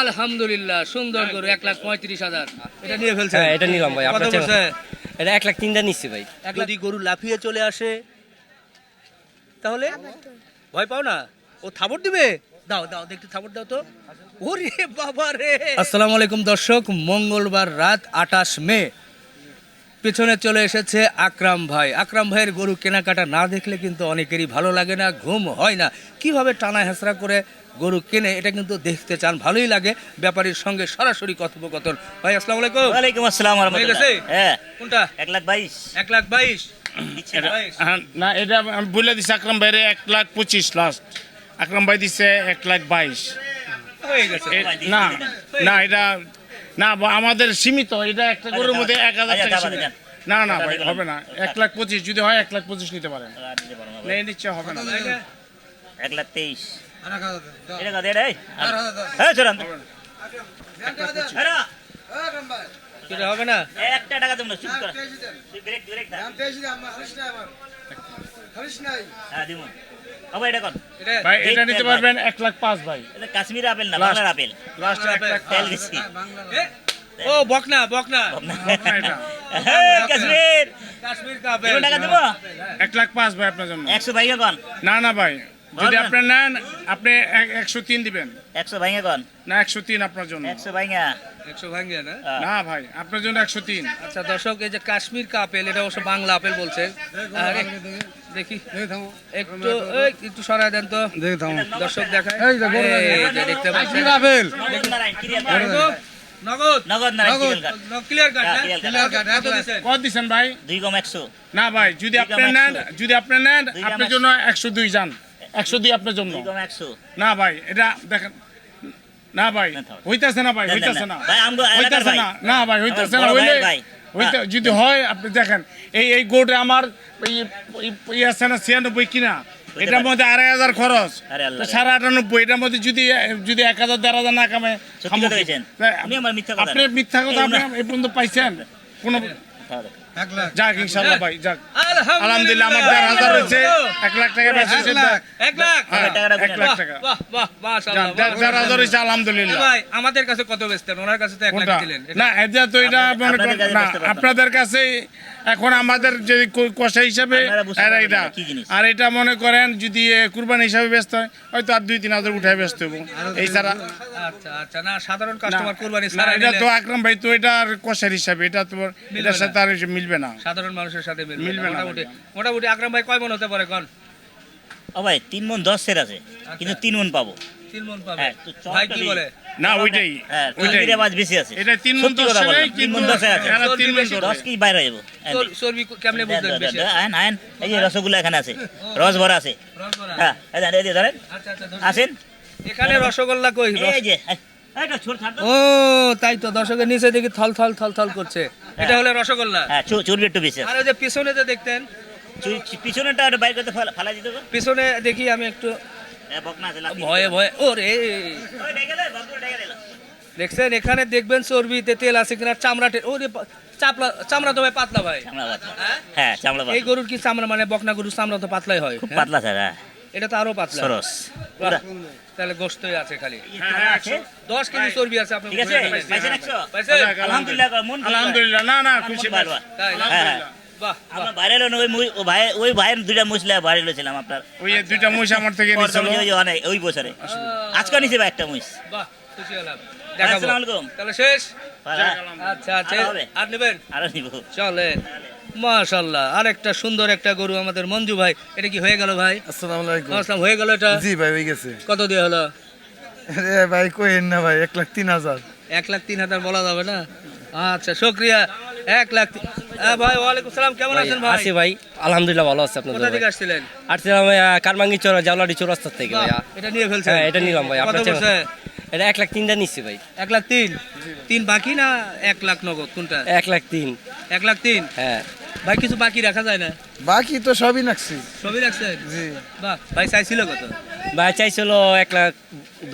আলহামদুলিল্লাহ। সুন্দর গরু এক লাখ পঁয়ত্রিশ হাজার। এটা নিয়ে ফেলছে হ্যাঁ এটা নিলাম ভাই আপনার এটা এক লাখ তিনটা নিচ্ছি ভাই। যদি গরু লাফিয়ে চলে আসে তাহলে? ভয় পাও না? ও থাবর দিবে? দাও দাও দেখতে থাবর দাও তো। ওরে বাবা রে! আসসালামু আলাইকুম দর্শক মঙ্গলবার রাত আটাশ মে। পেছনে চলে এসেছে আকরাম ভাই। আকরাম ভাইয়ের গরু কেনাকাটা না দেখলে কিন্তু অনেকেরই ভালো লাগে না ঘুম হয় না। কীভাবে টানা হেঁচড়া করে গরু কেনে এটা কিন্তু দেখতে চান ভালোই লাগে। ব্যাপারীর সঙ্গে সরাসরি কথোপকথন। ভাই আসসালামু আলাইকুম। ওয়ালাইকুম আসসালাম হয়ে গেছে? হ্যাঁ। কোনটা? এক লাখ বাইশ। এক লাখ বাইশ? দিচ্ছি এটা- বাইশ। হ্যাঁ, না এটা আমি বলে দিছি আকরাম ভাইরে এক লাখ পঁচিশ লাস্ট আকরাম ভাই দিছে এক লাখ বাইশ। হয়ে গেছে। না না এটা না বা- আমাদের সীমিত এটা একটা গরুর মধ্যে এক হাজার আচ্ছা, টাকা সীমিত। না না ভাই হবে না। এক লাখ পঁচিশ যদি হয় এক লাখ পঁচিশ নিতে পারেন। না হবে না। এক লাখ তেইশ। এটা কত এটা এই? হ্যাঁ হবে না। একটা টাকা দেবো না চুপ কর। তুই ব্রেক ব্রেক হ্যাঁ দিব। আবার এটা ভাই এটা নিতে পারবেন এক লাখ পাঁচ ভাই। এটা কাশ্মীর আপেল না বাংলার আপেল। লাস্ট লাখ দিচ্ছি এ, ও বকনা বকনা। বকনা। এটা। হ্যাঁ, কাশ্মীর। কাশ্মীর কা দেবো টাকা দেবো? এক লাখ পাঁচ ভাই আপনার জন্য। একশো ভাই কন না না ভাই। যদি বলবেন? আপনি নেন আপনি একশো তিন দিবেন। একশো ভাইঙ্গা কন? না একশো তিন আপনার জন্য। একশো ভাইঙ্গা একশো না। না ভাই আপনার জন্য একশো তিন। আচ্ছা দর্শক এই যে কাশ্মীর আপেল এটা অবশ্য বাংলা আপেল বলছে। দেখি। একটু একটু সরাই দেন তো। দর্শক দেখায়। দেখতে পাচ্ছেন। নগদ নারায়ণ, ক্লিয়ার কাট। দেখো, নগদ? নগদ Narayan, clear cut. Clear cut clear কত দিছেন? ভাই? দুই কম একশো। না ভাই যদি আপনি নেন যদি আপনি নেন আপনার জন্য একশো দুই যান। একশো দুই আপনার জন্য। না ভাই এটা দেখেন না ভাই হইতাছে না ভাই হইতাছে না। হইতাছে না না ভাই হইতাছে না। হইলে হ্যাঁ। যদি হয় আপনি দেখেন এই এই গোটে আমার আছে না ছিয়ানব্বই কিনা এটার মধ্যে আড়াই হাজার খরচ। সাড়ে আটানব্বই এটার মধ্যে যদি যদি এক হাজার দেড় হাজার না কামে আপনি মিথ্যা কথা আপনি এই পর্যন্ত পাইছেন। কোন যাক ইনশাল্লাহ ভাই যাক। আলহামদুলিল্লাহ। আমার দেড় হাজার হয়েছে। এক লাখ টাকা বেশি এক এক লাখ। এক লাখ টাকা দেড় হাজার হয়েছে আলহামদুলিল্লাহ। ভাই আমাদের কাছে কত বেচতেন? ওনার কাছে তো এক লাখ দিলেন। না এটা তো এটা মনে করেন না আপনাদের কাছে এখন আমাদের যে ক- কষা হিসাবে আর এটা। আর এটা মনে করেন যদি কুরবানি হিসাবে ব্যস্ত হয় হয়তো আর দুই তিন হাজার উঠায় ব্যস্ত হব। এই ছাড়া আচ্ছা আচ্ছা। না সাধারণ কাস্টমার কুরবানি ছাড়া এটা তো আকরাম ভাই তো এটা আর কষার হিসাবে এটা তো এটার সাথে আর মিলবে না। সাধারণ মানুষের সাথে মিলবে না। মোটামুটি মিলবে মোটামুটি আকরাম ভাই কয় মন হতে পারে কোন? ও ভাই তিন মন দশ সের আছে। কিন্তু তিন মন পাবো। তিন মন পাবে। হ্যাঁ, তো চল ভাই কি বলে? না ওইটাই হ্যাঁ ওইটাই। চর্বির বেশি আছে। এটা তিন মন সত্যি কথা তিন মন দশে আছে। তিন মন চর্বি কি বাইরে যাব চর্বি কেমনে বুঝলেন বেশি আয়ন আয়ন এই যে রসগোল্লা এখানে আছে। রস ভরা আছে। হ্যাঁ এই যে ধরেন। আচ্ছা আচ্ছা। আসেন। এখানে রসগোল্লা কই? এই যে। ও তাই তো দর্শকের নিচে দেখি থল থল থল থল করছে। এটা হলো রসগোল্লা? হ্যাঁ চর্বি একটু বেশি আর ওই যে পিছনে যে দেখতেন পিছনেটা একটু বাইর করতে ফালা দিতে পিছনে দেখি আমি একটু ভয়ে ভয়ে ডেকে দিল। দেখছেন এখানে দেখবেন চর্বিতে তেল আছে কিনা চামড়া টে- ওরে পা- চাপলা চামড়া তো ভাই পাতলা ভাই হ্যাঁ? হ্যাঁ চামড়া এই গরুর কি চামড়া মানে বকনা গরুর চামড়া তো পাতলাই হয় খুব হ্যাঁ? পাতলা স্যার হ্যাঁ এটা তো আরও পাতলা সরস তাহলে গোস্তই আছে খালি হ্যাঁ, হ্যাঁ, আছে? দশ কেজি চর্বি আছে আপনি ঠিক আছে আলহামদুলিল্লাহ আলহামদুলিল্লাহ না না খুশি মন ভালো আমরা বাইরে এলো ওই ভাই ওই ভাইয়ের দুইটা মুসলা বাইরে ছিলাম আপনার। ওই দুইটা মুশ আমার থেকে নিছিল। ওই অনেক ওই বছরে। আজকে নিছে ভাই একটা মুস বাহ খুশি হলাম। আসসালামু আলাইকুম। তাহলে শেষ? আচ্ছা আচ্ছা। আর নেবেন? আরও নিব। চলে। মাশাল্লাহ আরেকটা সুন্দর একটা গরু আমাদের মঞ্জু ভাই। এটা কি হয়ে গেল ভাই? আসসালামু আলাইকুম। হয়ে গেল এটা? জি ভাই হয়ে গেছে। কত দিয়ে হলো? ভাই কইেন না ভাই এক লাখ তিন হাজার। এক লাখ তিন হাজার বলা যাবে না? আচ্ছা শুক্রিয়া। এক লাখ হ্যাঁ ভাই ওয়ালাইকুম সালাম কেমন আছেন ভাই? আছি ভাই আলহামদুলিল্লাহ ভালো আছে আপনার কোথা থেকে আসছিলেন? আসছিলাম কারমাঙ্গি চোর জাওলাডি চৌরাস্তার থেকে বাহ, এটা নিয়ে ফেলছেন? হ্যাঁ এটা নিলাম ভাই আপনার এটা এক লাখ তিনটা নিচ্ছি ভাই। এক লাখ তিন? তিন বাকি না এক লাখ নগদ? কোনটা? এক লাখ তিন। এক লাখ তিন? হ্যাঁ। ভাই কিছু বাকি রাখা যায় না? বাকি তো সবই নাকছি সবই রাখছেন? জি। বাহ ভাই চাইছিল কত? ভাই চাইছিল এক লাখ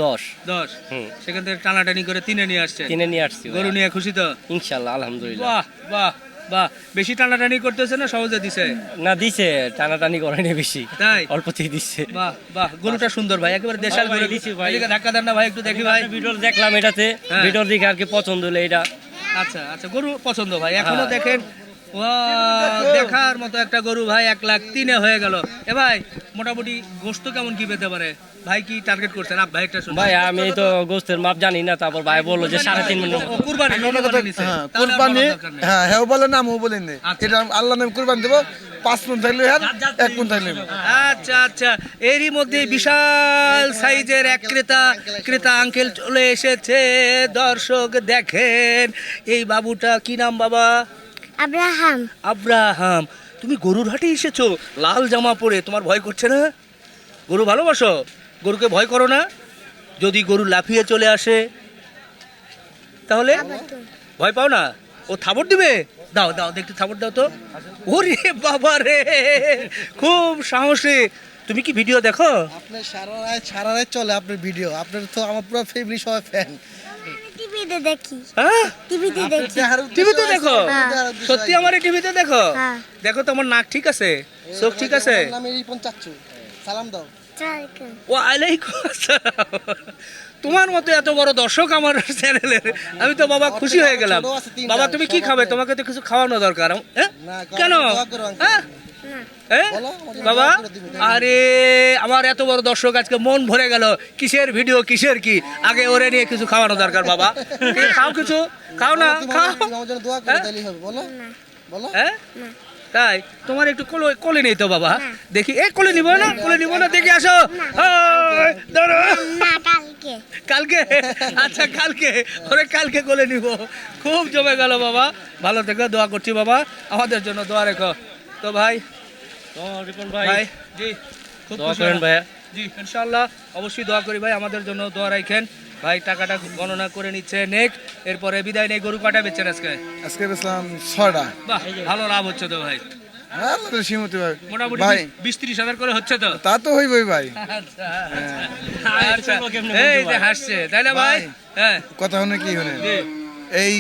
দশ। দশ? হুম। সেখান থেকে টানাটানি করে তিনে নিয়ে আসছেন কিনে নিয়ে আসছি গরু নিয়ে খুশি তো? ইনশাল্লাহ আলহামদুলিল্লাহ। বাহ বাহ বাহ। বেশি টানাটানি করতেছে না সহজে দিছে? না দিছে টানাটানি করেনি বেশি। তাই? অল্পতেই দিচ্ছে বাহ বাহ গরুটা সুন্দর ভাই একেবারে দেশাল গরু। দিছি ভাই। এদিকে ধাক্কা দেন না ভাই একটু দেখি ভাই। ভিডিও দেখলাম এটাতে। হ্যাঁ। ভিডিও দেখে আর কি পছন্দ হলো এটা। আচ্ছা আচ্ছা গরু পছন্দ ভাই এখনও হ্যাঁ। দেখেন দেখার মতো একটা গরু ভাই এক লাখ তিনে হয়ে গেল। এ ভাই মোটামুটি গোস্ত কেমন কি পেতে পারে? ভাই কি টার্গেট করছেন? আপ ভাই একটা ভাই আমি তো গোস্তের মাপ জানি না তারপর ভাই বলল যে সাড়ে তিন মিনিট। কুরবানি কুরবানি হ্যাঁ। হ্যাঁ হ্যাঁ বলে না আমিও বলেন। আচ্ছা। এটা আল্লাহ নামে কোরবানি দেবো পাঁচ মন থাকলে হ্যাঁ এক মন থাকলে আচ্ছা আচ্ছা। এরই মধ্যে বিশাল সাইজের এক ক্রেতা ক্রেতা আঙ্কেল চলে এসেছে। দর্শক দেখেন এই বাবুটা কি নাম বাবা? আব্রাহাম। আব্রাহাম তুমি গরুর হাটে এসেছ লাল জামা পরে তোমার ভয় করছে না? গরু ভালোবাসো? গরুকে ভয় করো না? যদি গরু লাফিয়ে চলে আসে তাহলে ভয় পাও না? ও থাবর দিবে? দাও দাও দেখতে থাবর দাও তো। ওরে বাবা রে খুব সাহসী। তুমি কি ভিডিও দেখো? আপনার সারা রাত সারা রাত চলে আপনার ভিডিও। আপনার তো আমার পুরো ফ্যামিলি সবাই ফ্যান টিভিতে দেখি। হ্যাঁ? টিভিতে দেখি। টিভিতে দেখো। হ্যাঁ। সত্যি আমার টিভিতে দেখো। হ্যাঁ। দেখো তো আমার নাক ঠিক আছে চোখ ঠিক আছে? নামে রিপন চাচ্ছু সালাম দাও। তোমার মতো এত বড় দর্শক আমার চ্যানেলের আমি তো বাবা খুশি হয়ে গেলাম। বাবা তুমি কি খাবে? তোমাকে তো কিছু খাওয়ানো দরকার। হ্যাঁ? কেন। হ্যাঁ? হ্যাঁ? বাবা? না? আরে আমার এত বড় দর্শক আজকে মন ভরে গেল। কিসের ভিডিও কিসের কি? আগে ওরে নিয়ে কিছু খাওয়ানো দরকার বাবা। খাও কিছু? খাও না হ্যাঁ? তাইলেই হবে বলো? বলো? হ্যাঁ? তাই তোমার একটু কোলে কোলে নেই তো বাবা। দেখি এ কোলে নিব না কোলে নিব না দেখি আসো। না কালকে। কালকে? আচ্ছা কালকে। ওরে কালকে কোলে নিব। খুব জমে গেল বাবা। ভালো থেকো দোয়া করছি বাবা। আমাদের জন্য দোয়া রেখো। তো ভাই তো রিপন ভাই। ভাই জি খুব দোয়া করেন ভাইয়া। জি ইনশাল্লাহ অবশ্যই দোয়া করি ভাই আমাদের জন্য দোয়া রাখেন। ভাই টাকাটা গণনা করে নিচ্ছে নেক। এরপরে বিদায় নেই গরু কাটা বেচছেন আজকে? আজকে বেসলাম ছয়টা। বাহ ভালো লাভ হচ্ছে তো ভাই। হ্যাঁ ভাই। করে হচ্ছে তো? তা তো হইবই ভাই। আচ্ছা হ্যাঁ। আচ্ছা। কেমনে এই যে হাসছে তাই না ভাই। হ্যাঁ। কথা হনে কি এই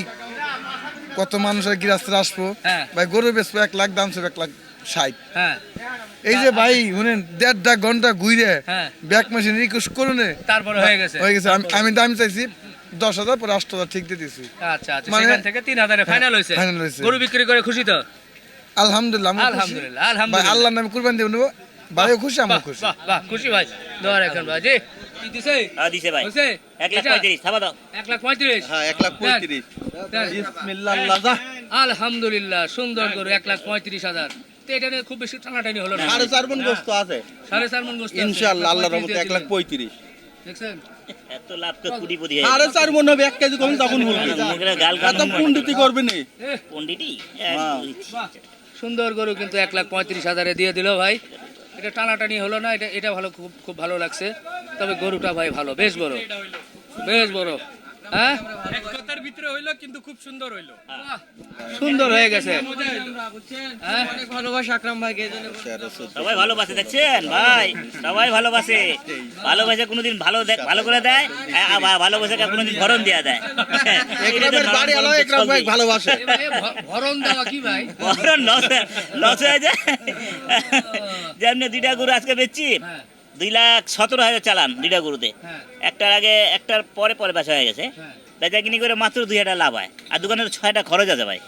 কত মানুষের গৃহস্থরা আসব? হ্যাঁ। ভাই গরু বেচবো এক লাখ দাম ছিল এক লাখ ষাট। হ্যাঁ। এই যে ভাই শুনেন দেড়টা ঘণ্টা ঘুরে হ্যাঁ। ব্যাক মেশিন রিকোয়েস্ট করুন তারপরে হয়ে গেছে। হয়ে গেছে। আমি- দাম চাইছি দশ হাজার পরে আট হাজার ঠিক দিয়ে দিছি আচ্ছা আচ্ছা। মানে- সেখান থেকে তিন হাজারে ফাইনাল হয়েছে। final হয়েছে। গরু বিক্রি করে খুশি তো? আলহামদুলিল্লাহ আলহামদুলিল্লাহ, আলহামদুলিল্লাহ। আল্লাহর নামে কুরবান দেব নেব। ভাইও খুশি খুশি। বাহ বাহ খুশি ভাই। দোয়া রাখেন ভাই। জি। কি দিছে? হ্যাঁ দিছে ভাই। লাখ থাবা দাও। লাখ হ্যাঁ লাখ। আলহামদুলিল্লাহ সুন্দর গরু এক লাখ পঁয়ত্রিশ হাজার। তো এটা নিয়ে খুব বেশি টানাটানি হলো না। সাড়ে চার মন গোস্ত আছে। সাড়ে চার মন গোস্ত আছে, এক লাখ আল্লাহর পঁয়ত্রিশ রহমতে এক লাখ পঁয়ত্রিশ। দেখছেন? এত লাভ তো কুড়িপতি সাড়ে চার মন হবে এক কেজি কম তখন বলবি। গাল গাল এত করবে নি। এহ, সুন্দর গরু কিন্তু এক লাখ পঁয়ত্রিশ হাজারে দিয়ে দিল ভাই। এটা টানাটানি হলো না এটা এটা ভালো খুব খুব ভালো লাগছে। তবে গরুটা ভাই ভালো বেশ বড়। বেশ বড়। হ্যাঁ? বাহ, সুন্দর হয়ে গেছে। হ্যাঁ? সবাই ভালোবাসে দেখছেন? ভাই সবাই ভালোবাসে। ভালোবাসে কোনোদিন ভালো ভালো করে দেয় ভালোবাসাকে কোনোদিন ভরণ দেয়। ভালোবাসে। ভরণ দেওয়া কি ভাই? ভরণ লস লস হয়ে যায়। যেমনি দুইটা গরু আজকে বেচছি হ্যাঁ। দুই লাখ সতেরো হাজার চালান দুইটা গরুতে। হ্যাঁ। একটার আগে একটার পরে পরে বেচা হয়ে গেছে। হ্যাঁ। বেচা কিনি করে মাত্র দুই হাজার লাভ হয়। আর দোকানে তো ছয়টা খরচ আছে ভাই।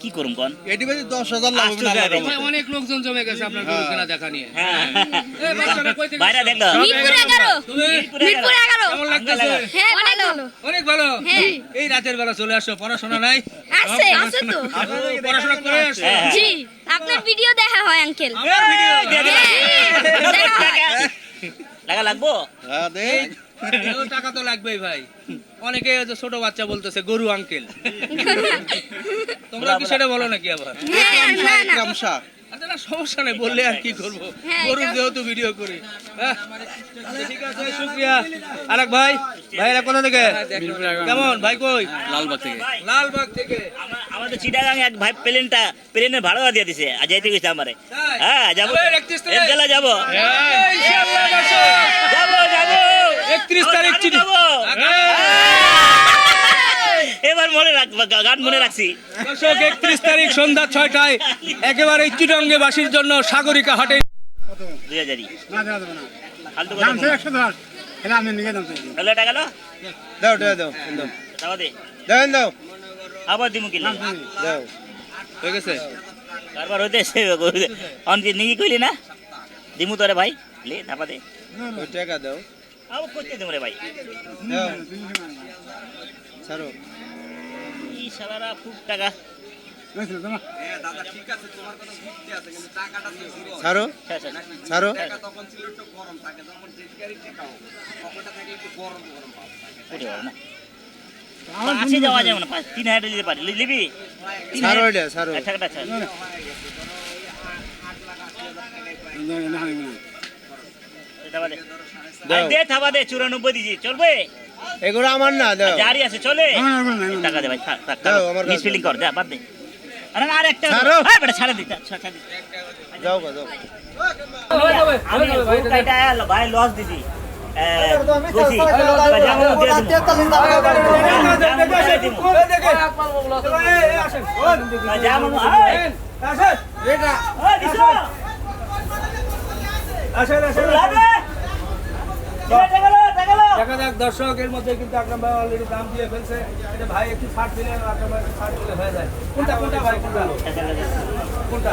কি করুম কন? এটি বেশি দশ হাজার লাভ অনেক লোকজন জমে গেছে আপনার গরু কেনা দেখা নিয়ে। হ্যাঁ। বাইরে হ্যাঁ অনেক ভালো। অনেক ভালো। হ্যাঁ। এই রাতের বেলা চলে আসো পড়াশোনা নাই। আছে আছে তো। পড়াশোনা করে আসো হ্যাঁ, হ্যাঁ। জি আপনার ভিডিও দেখা হয় আঙ্কেল। আমার ভিডিও দেখা হয়। লাগা লাগবো? হ্যাঁ, টাকা তো লাগবেই ভাই। অনেকে ছোট বাচ্চা বলতেছে গরু আঙ্কেল তোমরা কি সেটা বলো নাকি আবার? হ্যাঁ সমস্যা নেই বললে আর কি করব? হ্যাঁ, গরুর যেহেতু ভিডিও করি। হ্যাঁ ঠিক আছে শুক্রিয়া। আরেক ভাই ভাইরা কোথা থেকে? কেমন ভাই কই? লালবাগ থেকে। লালবাগ থেকে। আমাদের চিটাগাং এক ভাই প্লেনটা প্লেনের ভাড়া দিয়ে দিছে। আর যাইতে গেছে আমারে। হ্যাঁ যাব ওই, 31 তারিখ? ইনশাল্লাহ যাব। যাব যাব। 31 তারিখ যাব। এবার মনে রাখ গা- গান মনে রাখছি। দর্শক একত্রিশ তারিখ সন্ধ্যা ছয়টায় একেবারে চিটঙ্গে বাসীর জন্য সাগরিকা হাটে। দুই হাজারই। একশো দশ। এটা আমি নিয়ে দাম চাইছি। হলো দাও দাও দাও। দাও তাও দে। দেন দাও। আবার দিমু কিলে? দাও হয়ে গেছে? কারবার হইতে এসে অনকি নিগি কইলি না? দিমু তোরে ভাই। লে ধাপা দে। টাকা দাও। আবার করতে দিমু রে ভাই। ছাড়ো। ই শালারা খুব টাকা? ছাড়ো। ছাড়, পাঁচে যাওয়া যাবে না পাঁচ তিন হাজার দিতে পারি তিন ছাড়ো এটা ছাড়ো আচ্ছা, টাকাটা ছাড়। দে। থাবা দে চুরানব্বই দিছি চলবে এগুলো আমার না দাও জারি আছে চলে। টাকা দে ভাই থাক থাক দাও, আমার কর যা বাদ দে আরে আর একটা হ্যাঁ বেটা ছাড়ে দিতে ছাড়ে দিতে যাও গো, যাও আমি ভাই লস দিছি দেখা যাক দর্শক এর মধ্যে কিন্তু আকরাম ভাই অলরেডি দাম দিয়ে ফেলছে এটা ভাই একটু ছাড় দিলে আকরাম ভাই ছাড় দিলে হয়ে যায় কোনটা কোনটা ভাই কোনটা কোনটা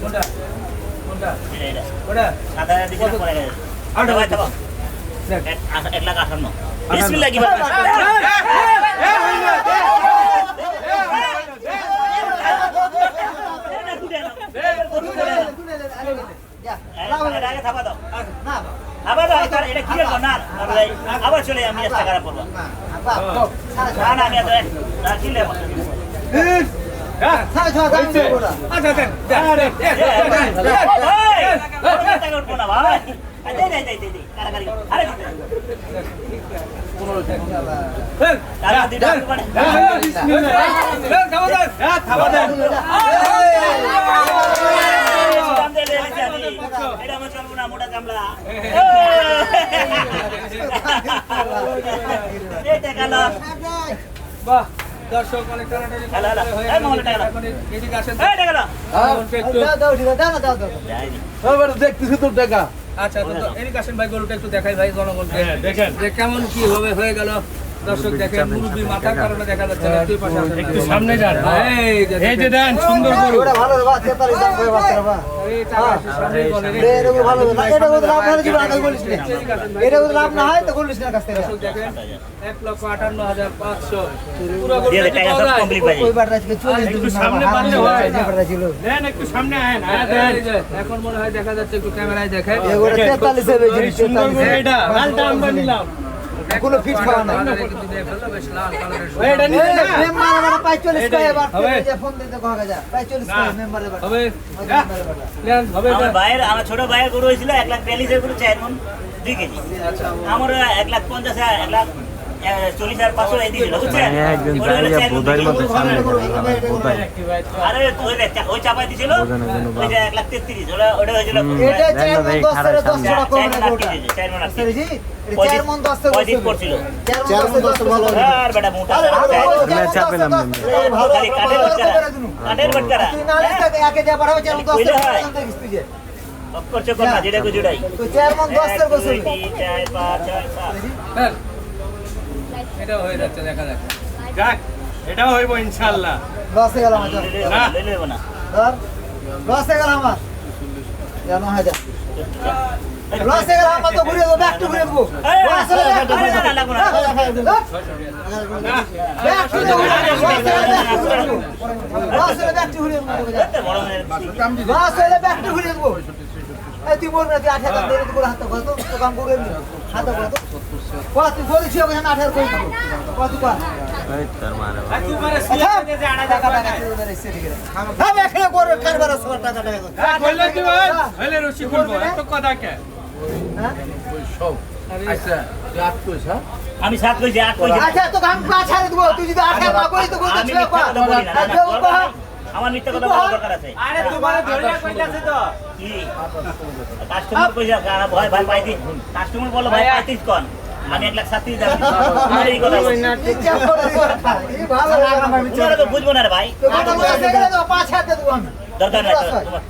কোনটা কোনটা। ওটা পরে গেছে। আঠারো। ভাই। এক লাখ আটান্ন বিসমিল্লাহ কি বলবেন? এটা আগে থাবা দাও। থাবা দাও, এটা- এটা কি করব? না, না, ভাই, আবার চলে আমি একটা খারাপ করব না না আমি এত কি আচ্ছা মানে। মোটা কামলা। বাহ দর্শক অনেক টানাটানি। হয়ে। এখন এদিকে আসেন। দেখতেছি তোর টাকা। আচ্ছা এদিকে আসেন ভাই গরুটা একটু দেখাই ভাই জনগণকে। দেখেন। যে কেমন কি হবে হয়ে গেল। দর্শক দেখেন মুরব্বী মাথার কারণে দেখা যাচ্ছে না তুই পাশে একটু সামনে যান এই যে দেন সুন্দর ভালো দাম করে বাচ্চারা দেখেন এখন মনে হয় দেখা যাচ্ছে একটু ক্যামেরায় দেখে কোনো ফিট খাওয়া না। কিন্তু দেখে ফেলল, বেশ লাল কালারের মেম্বার আমার পঁয়তাল্লিশ করে এবার। হবে। ফোন দিতে কহা যা। পঁয়তাল্লিশ করে মেম্বার এবার। হবে। প্ল্যান হবে আমার ভাইয়ের আমার ছোট ভাইয়ের গরু হয়েছিল এক লাখ বিয়াল্লিশের গরু চাই মন 2 কেজি। আমার এক লাখ পঞ্চাশ হাজার এক লাখ। আহ, চল্লিশ হাজার পাঁচশো দুই আরে ওই চাপাই দিছিল ওই এক লাখ তেত্রিশ ওটা ওটা কাঠের কাঠের বাটকারা তুই না চার মন সাত। হ্যাঁ। এটাও হয়ে যাচ্ছে দেখা যাক লস হয়ে গেল আমার ধর। লইলে হব না, লইলে হব না। ধর লস হয়ে গেল আমার জানো হয় যা লস হয়ে গেল আমার তো ঘুরে দেবো ব্যাক টু ঘুরে দেবো এই, লস গেল, back ঘুরে না, না, না। দেবো। লস লস তুই বলবি না, তুই আট হাজার হাতে করে তো, তো কাম করে হাতে করে তো। আমি সাত কইছি আট কইছি। আচ্ছা, তোকে আমি পাঁচ হাজার দেবো। তুই যদি আট হাজার না করিস, তো আমি ছিল, মিথ্যা কথা বলি আর। আমার মিথ্যা কথা বলার দরকার আছে। কি? কাস্টমার কইছে গানা ভয় ভাই পাইতি? কাস্টমার বলল ভাই পাইতিস কোন। আমি এক লাখ সাতত্রিশ দাম তোমার বুঝব না রে ভাই। দরকার নাই বিরাশ হয়। তোমার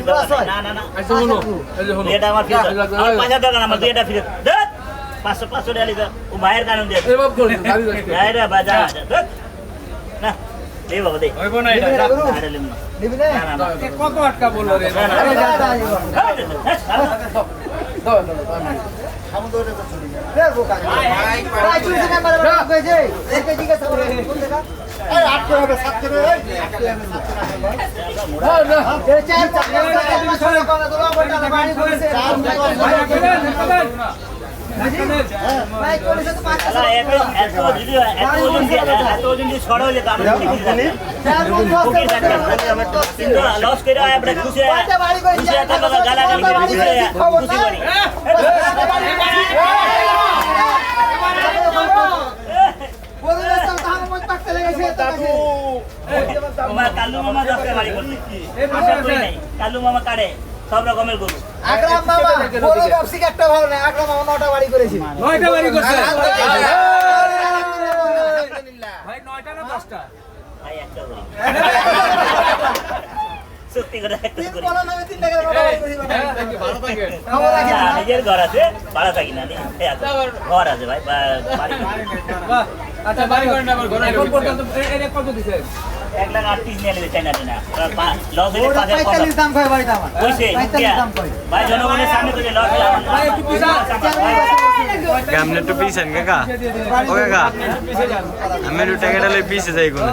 দরকার না না না। এটা আমার পাঁচ হাজার দরকার আমার এটা ফিরত পাঁচশো পাঁচশো টাকা ও ভাইয়ের কারণ দিয়ে ভাই রে না এই বাবা দে না গুরু? আরে লিম না নিবি না? না, না, না। কত আটকা বলল রে হ্যাঁ, হ্যাঁ, হ্যাঁ। লস করে আমরা খুশি হয়ে কয়টা বাড়ি করেছে? খুশি হয়ে থাকব, গালাগালি করে খুশি হয়ে খুশি করি পরিবেশ তো তাহার মধ্যে থাকতে লেগেছে, তো কাছে। কাল্লু মামা দশটা বাড়ি করছে। আশা করি নাই। কাল্লু মামা কাটে সব রকমের গরু। আকরাম মামা বড় ব্যবসায়িক একটা ভালো না আকরাম মামা নটা বাড়ি করেছে। নয়টা বাড়ি করছে। ভাই নয়টা না দশটা? ভাই একটা করি। সত্যি করে একটা করি। না নিজের ঘর আছে ভাড়া থাকি না ঘর আছে ভাই বাড়ি। আচ্ছা বাড়ি করেন আবার ঘরে এখন পর্যন্ত কত দিছেন? এক লাখ আটত্রিশ নিয়ে নেবে চাইনা না লস হলে ওটা পাঁচ হাজার কম পঁয়তাল্লিশ দাম কয় বাড়িতে আমার। পঁয়তাল্লিশ দাম কয় ভাই জনগণের সামনে থেকে লস হলে আমার- একটু পিছাও। কেমনে একটু পিছেন কাকা। ও কাকা আমি একটু টাকাটা লই পিছে যাই কোন।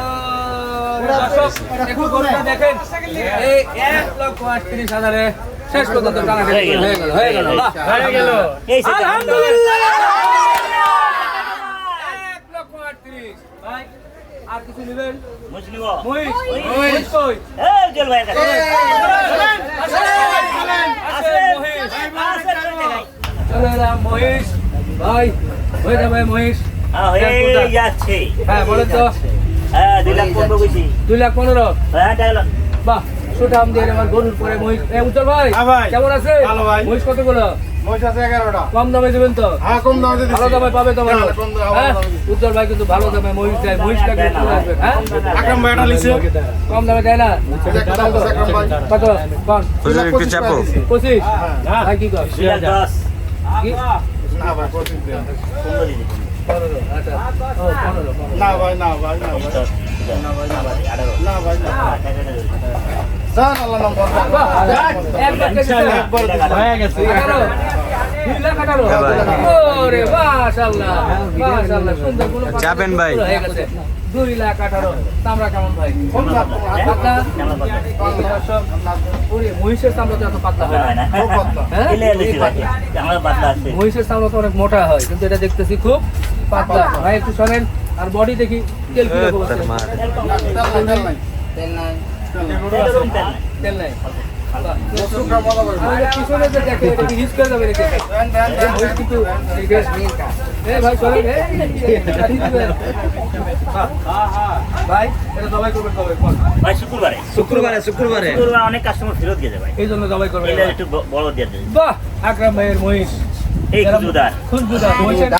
দর্শক, একটু গরুটা দেখেন। এই এক লক্ষ আটত্রিশ হাজারে শেষ পর্যন্ত টাকা হয়ে গেল। হয়ে গেল হয়ে গেল হয়ে গেল। আলহামদুলিল্লাহ এক লক্ষ আটত্রিশ ভাই আর কিছু নেবেন মুসলিম মহিষ মহিষ কই এই জল ভাইয়ের কাছে আসেন আসেন, মহিষ আসেন, চলে এলাম মহিষ ভাই হয়ে যাবে হ্যাঁ, হ্যাঁ বলেন তো হ্যাঁ দুই লাখ পনেরো বেশি দুই লাখ পনেরো হ্যাঁ টাকা বাহ সুঠাম দিয়ে আমার গরুর পরে মহিষ উজ্জ্বল ভাই হ্যাঁ কেমন আছে মহিষ কতগুলো কম দামে দেবেন তো? হ্যাঁ কম দামে ভালো দামে পাবে তো ভালো। হ্যাঁ, কম। উজ্জ্বল ভাই কিন্তু ভালো দামে মহিষ দেয়। মহিষটা কিন্তু হ্যাঁ? কম দামে দেয় না। কত? চাপো পঁচিশ ভাই কি কর? না ভাই আচ্ছা। না ভাই না ভাই না ভাই। না ভাই না ভাই না আল্লাহ। হয়ে গেছে। হ্যাঁ ভাই। দুই লাখ আঠারো। চামড়া কেমন মহিষের চামড়া তো এত পাতলা হয় না। মহিষের চামড়া তো অনেক মোটা হয় কিন্তু এটা দেখতেছি খুব পাতলা। ভাই একটু শোনেন আর বডি দেখি তেল তেল নাই। তেল নাই শুক্রবারে শুক্রবারে। শুক্রবারে অনেক কাস্টমার ফেরত গেছে ভাই। এই জন্য জবাই করবেন এলে একটু ব- বড় দিয়ে বাহ আকরাম ভাইয়ের মহিষ। এই খুচরোদার। খুশবুদার মহিষের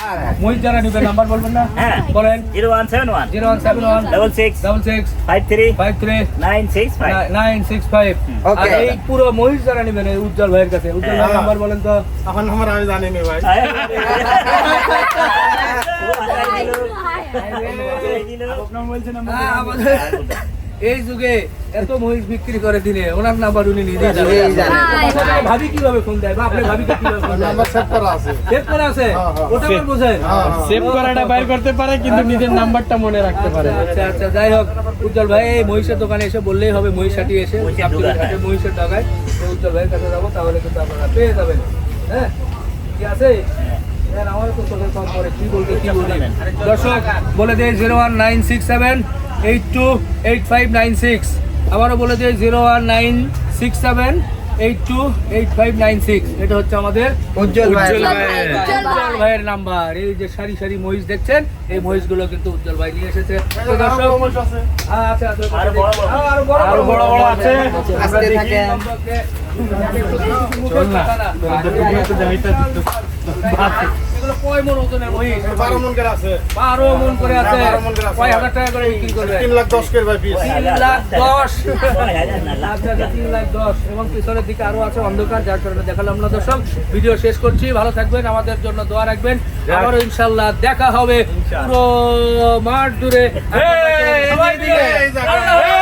মহিষ যারা নিবেন নাম্বার বলবেন না হ্যাঁ বলেন zero one seven one zero one seven one double six double six five three five three nine six five nine six five আর এই পুরো মহিষ যারা নিবেন এই উজ্জ্বল ভাইয়ের কাছে উজ্জ্বল ভাইয়ের নাম্বার বলেন তো এখন আমার আমি জানি নি ভাই হ্যাঁ, আমাদের এই যুগে এত মহিষ বিক্রি করে দিনে ওনার নাম্বার উনি নিজে ভাবি কীভাবে ফোন দেয়? বা আপনি ভাবিকে কীভাবে ফোন দেয়? সেভ করা আছে। সেভ করা আছে? ওটা বোঝেন। সেভ করাটা বাইর করতে পারে কিন্তু নিজের নাম্বারটা মনে রাখতে পারে। আচ্ছা আচ্ছা যাই হোক উজ্জ্বল ভাই এই মহিষের দোকানে এসে বললেই হবে মহিষাটি এসে মহিষের টাকায় উজ্জ্বল ভাইয়ের কাছে যাব তাহলে কিন্তু আপনারা পেয়ে যাবেন। হ্যাঁ? কি আছে? হ্যাঁ, আমারও তো চোখের কম পড়ে। কি বলতে কি বলি? দর্শক বলে দেয় zero one nine six seven eight two eight five nine six আবারও বলে দেয় zero one nine six seven eight two eight five nine six এটা হচ্ছে আমাদের উজ্জ্বল উজ্জ্বল উজ্জ্বল ভাই ভাই, উজ্জ্বল ভাই। উজ্জ্বল ভাইয়ের নাম্বার এই যে সারি সারি মহিষ দেখছেন এই মহিষগুলো কিন্তু উজ্জ্বল ভাই নিয়ে এসেছে দর্শক হ্যাঁ। হ্যাঁ, এগুলো কয় মন ওজনের বারো মন করে আছে। বারো মন করে আছে। হ্যাঁ, বারো মন করে আছে। কয় হাজার টাকা করে বিক্রি করবে? তিন লাখ দশ করে ভাই তিন লাখ দশ। লাখ তিন লাখ দশ। এবং পিছনের দিকে আরও আছে অন্ধকার যার কারণে দেখালাম না দর্শক। ভিডিও শেষ করছি। ভালো থাকবেন আমাদের জন্য দোয়া রাখবেন। আবারও ইনশাল্লাহ দেখা হবে পুরো মাঠ জুড়ে। সবাই মিলে আল্লাহু